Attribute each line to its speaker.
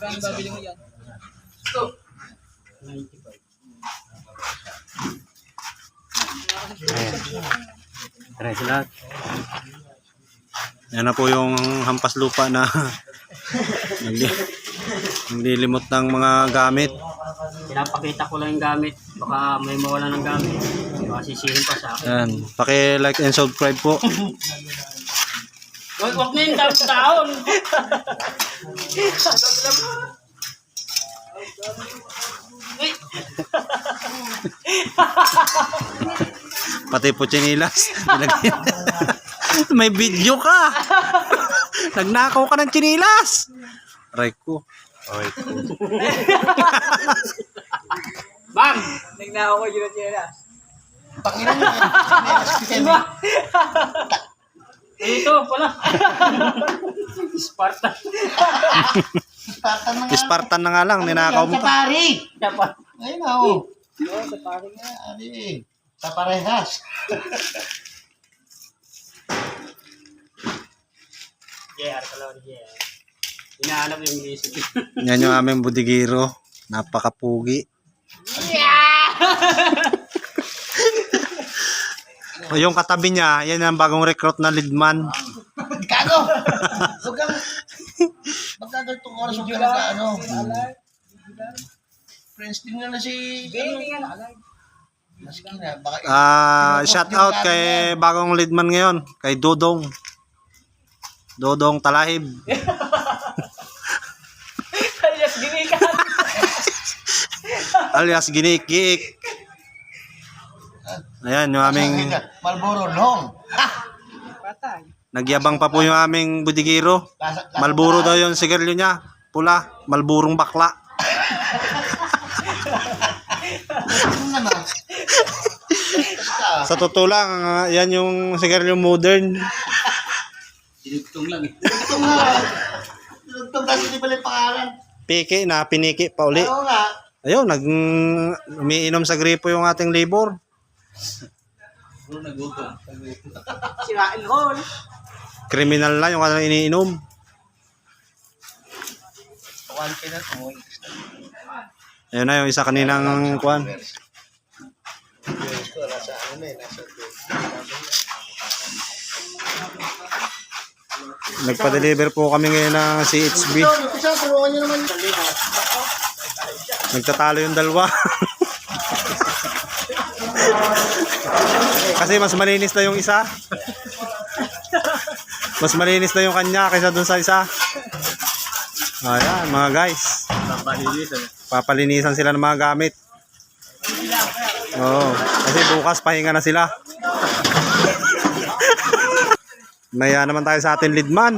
Speaker 1: Kaya babili mo yan.
Speaker 2: Tara sila. Yan na po yung hampas lupa na nagli- naglilimot ng mga gamit.
Speaker 3: Pinapakita ko lang yung gamit. Baka may mawala ng gamit. Baka sisihin pa sa akin.
Speaker 2: Yan. Paki-like and subscribe po.
Speaker 3: Huwag na yung taon.
Speaker 2: Pati po chinilas. May video ka. Nagnakaw ka ng chinilas. Aray ko. Aray ko.
Speaker 3: Bam!
Speaker 1: Nagnakaw ko yun at
Speaker 4: Pakilan mo.
Speaker 3: Diba? Ito pala. Sparta.
Speaker 4: Spartan na nga.
Speaker 2: Spartan na nga lang. Ninakaw mo
Speaker 4: Sa
Speaker 2: pa.
Speaker 4: pari.
Speaker 3: Dapat.
Speaker 4: Ayun na oh. Sa pari nga. Ari. Sa parehas.
Speaker 3: JR pala. JR. Hinahanap yung music.
Speaker 2: Yan yung aming budigiro. Napakapugi. O, yung katabi niya, yan ang bagong recruit na leadman.
Speaker 4: Gago! Huwag kang... Huwag kang ganitong oras huwag ka na sa ano. Friends din nga na si... Ano? Na.
Speaker 2: Ah, shout out kay bagong leadman ngayon, kay Dodong. Dodong Talahib.
Speaker 1: Yes, ginikan.
Speaker 2: alias Ginik-Giik. Ayan, yung aming
Speaker 4: Malboro long. Ha!
Speaker 1: Patay.
Speaker 2: nagyabang pa po yung aming budigiro. Malburo daw yung sigarilyo niya. Pula, malburong bakla.
Speaker 4: Ano.
Speaker 2: Sa totoo lang, yan yung sigarilyo modern.
Speaker 3: Dinugtong lang eh.
Speaker 4: Ito nga. Ito kasi di pala yung pangalan.
Speaker 2: Piki na piniki pa uli.
Speaker 4: Oo nga.
Speaker 2: Ayun, nag umiinom sa gripo yung ating labor.
Speaker 1: Sirain hall.
Speaker 2: Kriminal na yung kanilang iniinom.
Speaker 4: One pinat mo.
Speaker 2: Ayun na yung isa kaninang
Speaker 4: ko. Nasa ano na eh. Nasa
Speaker 2: Nagpa-deliver po kami ngayon ng CHB. Nagtatalo yung dalawa. Kasi mas malinis na yung isa. Mas malinis na yung kanya kaysa dun sa isa. Ayan, mga guys. Papalinisan sila ng mga gamit. Oo. Kasi bukas pahinga na sila. Naya naman tayo sa ating leadman.